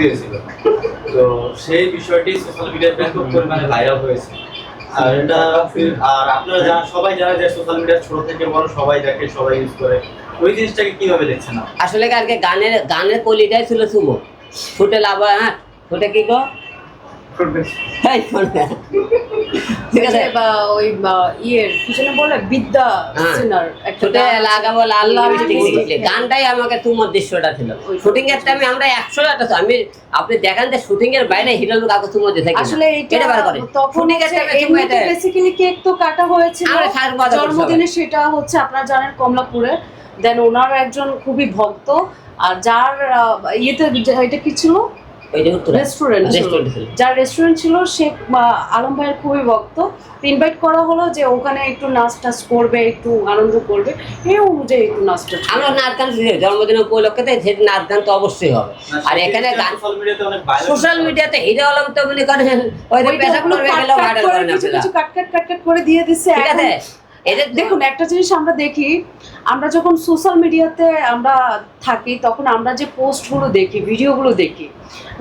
দিয়েছিল। তো সেই বিষয়টি সোশ্যাল মিডিয়াতে খুব পরিমাণে ভাইরাল হয়েছে। আর এটা আর আপনারা যারা সবাই যারা যায় সোশ্যাল মিডিয়া ছোট থেকে বড় সবাই দেখে, সবাই ইউজ করে। ওই জিনিসটাকে কীভাবে দেখছেন? আসলে কালকে গানের গানের কলিটাই ছিল সুমো। ফুটে লাভ হ্যাঁ? ফুটে কি গো? এই শোনে। ঠিক আছে? বা ওই ইয়ের কি বলে বিদ্যা। সিনার একটা ফুটে গান। আছে। লাগাবো লাল লাল লিপস্টিক লিপস্টিক, লিখলে গানটাই আমাকে তোমার দৃশ্যটা ছিল শুটিং এর টাইমে আমরা একশো একটা আমি আপনি দেখেন যে শুটিং এর বাইরে হিরো লোক কাগজ তোমার দিতে আসলে এটা বার করে তখন বেসিক্যালি কেক তো কাটা হয়েছিল। জন্মদিনে সেটা হচ্ছে আপনারা জানেন কমলাপুরে। দেন ওনার একজন খুবই ভক্ত। আর যার আহ, ইয়েতে এটা কি ছিল? রেস্টুরেন্ট যার রেস্টুরেন্ট ছিল সে আলম ভাইয়ের খুবই ভক্ত। ইনভাইট করা হলো যে ওখানে একটু নাচ টাচ করবে একটু আনন্দ করবে। এই অনুযায়ী একটু নাচ টাচ আমরা নাচ গান জন্মদিন উপলক্ষে তো সেটা নাচ গান তো অবশ্যই হবে। আর এখানে গান সোশ্যাল মিডিয়াতে হিরো আলম তো মনে করেন ওই করবে গেলেও ভাইরাল করে কিছু কাট কাট কাট কাট করে দিয়ে দিচ্ছে ঠিক আছে? এখন- এদের দেখুন একটা জিনিস আমরা দেখি আমরা যখন সোশ্যাল মিডিয়াতে আমরা থাকি তখন আমরা যে পোস্টগুলো দেখি ভিডিওগুলো দেখি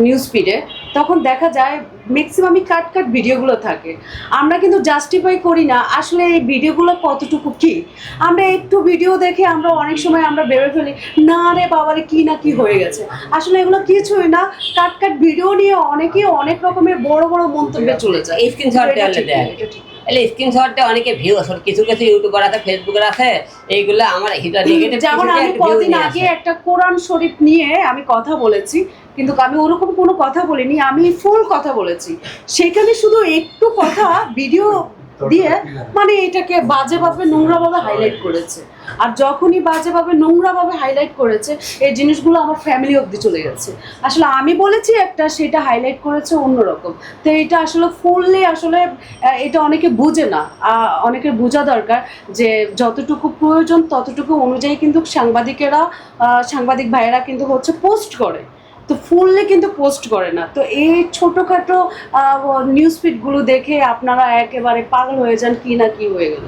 নিউজ ফিডে তখন দেখা যায় ম্যাক্সিমামই কাট কাট ভিডিওগুলো থাকে। আমরা কিন্তু জাস্টিফাই করি না আসলে এই ভিডিওগুলো কতটুকু কি? আমরা একটু ভিডিও দেখে আমরা অনেক সময় আমরা ভেবে ফেলি না রে বাবারে কি না কি হয়ে গেছে? আসলে এগুলো কিছুই না কাট কাট ভিডিও নিয়ে অনেকেই অনেক রকমের বড় বড় মন্তব্যে চলে যায়। এটা ঠিক, এলে স্ক্রিনশটটা অনেকে ভিউ আসলে কিছু কিছু ইউটিউবার আছে ফেসবুকের আছে এইগুলো আমার হিটা নেগেটিভ যেমন আমি কদিন আগে একটা কোরআন শরীফ নিয়ে আমি কথা বলেছি কিন্তু আমি ওরকম কোনো কথা বলিনি আমি ফুল কথা বলেছি। সেখানে শুধু একটু কথা ভিডিও দিয়ে মানে এটাকে বাজেভাবে নোংরাভাবে হাইলাইট করেছে। আর যখনই বাজেভাবে নোংরাভাবে হাইলাইট করেছে এই জিনিসগুলো আমার ফ্যামিলি অবধি চলে গেছে। আসলে আমি বলেছি একটা সেটা হাইলাইট করেছে অন্যরকম। তো এটা আসলে ফুললি আসলে এটা অনেকে বুঝে না। অনেকের বোঝা দরকার যে যতটুকু প্রয়োজন ততটুকু অনুযায়ী কিন্তু সাংবাদিকেরা আহ, সাংবাদিক ভাইয়েরা কিন্তু হচ্ছে পোস্ট করে। তো ফুললে কিন্তু পোস্ট করে না। তো এই ছোটোখাটো নিউজ ফিডগুলো দেখে আপনারা একেবারে পাগল হয়ে যান কি না কি হয়ে গেল।